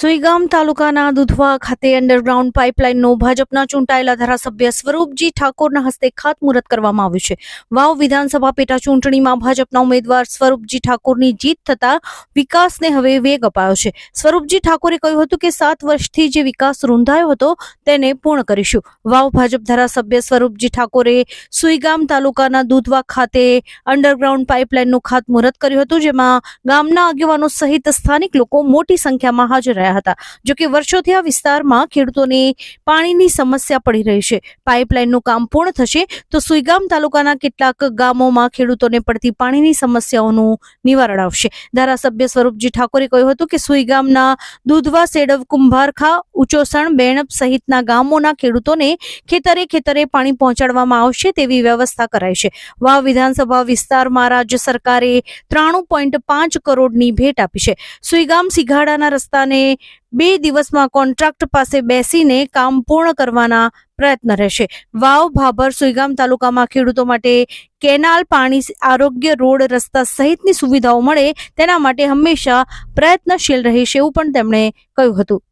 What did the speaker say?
સુઈગામ તાલુકાના દુધવા ખાતે અંડરગ્રાઉન્ડ પાઇપલાઇનનો ભાજપના ચૂંટાયેલા ધારાસભ્ય સ્વરૂપજી ઠાકોરના હસ્તે ખાતમુહૂર્ત કરવામાં આવ્યું છે. વાવ વિધાનસભા પેટા ચૂંટણીમાં ભાજપના ઉમેદવાર સ્વરૂપજી ઠાકોરની જીત થતા વિકાસને હવે વેગ અપાયો છે. સ્વરૂપજી ઠાકોરે કહ્યું હતું કે સાત વર્ષથી જે વિકાસ રૂંધાયો હતો તેને પૂર્ણ કરીશું. વાવ ભાજપ ધારાસભ્ય સ્વરૂપજી ઠાકોરે સુઈગામ તાલુકાના દુધવા ખાતે અંડરગ્રાઉન્ડ પાઇપલાઇનનું ખાતમુહૂર્ત કર્યું હતું, જેમાં ગામના આગેવાનો સહિત સ્થાનિક લોકો મોટી સંખ્યામાં હાજર રહ્યા હતા. જોકે વર્ષોથી આ વિસ્તારમાં ખેડૂતોને પાણીની સમસ્યા પડી રહી છે. પાઇપલાઇનનું કામ પૂર્ણ થશે તો સુઈગામ તાલુકાના કેટલાક ગામોમાં ખેડૂતોને પડતી પાણીની સમસ્યાઓનું નિવારણ આવશે. ધારાસભ્ય સ્વરૂપજી ઠાકોરે કહ્યું હતું કે સુઈગામના દૂધવા સેડવ કુંભારખા, ઉચોસણ, બેણપ સહિતના ગામોના ખેડૂતોને ખેતરે ખેતરે પાણી પહોંચાડવામાં આવશે તેવી વ્યવસ્થા કરાઈ છે. વાવ વિધાનસભા વિસ્તારમાં રાજ્ય સરકારે ત્રાણું પોઈન્ટ પાંચ કરોડની ભેટ આપી છે. સુઈગામ સિઘાડાના રસ્તાને બે દિવસમાં કોન્ટ્રાક્ટ પાસે બેસીને કામ પૂર્ણ કરવાના પ્રયત્ન રહેશે. વાવ, ભાભર, સુઈગામ તાલુકામાં ખેડૂતો માટે કેનાલ પાણી આરોગ્ય રોડ રસ્તા સહિતની સુવિધાઓ મળે તેના માટે હંમેશા પ્રયત્નશીલ રહેશે એવું પણ તેમણે કહ્યું હતું.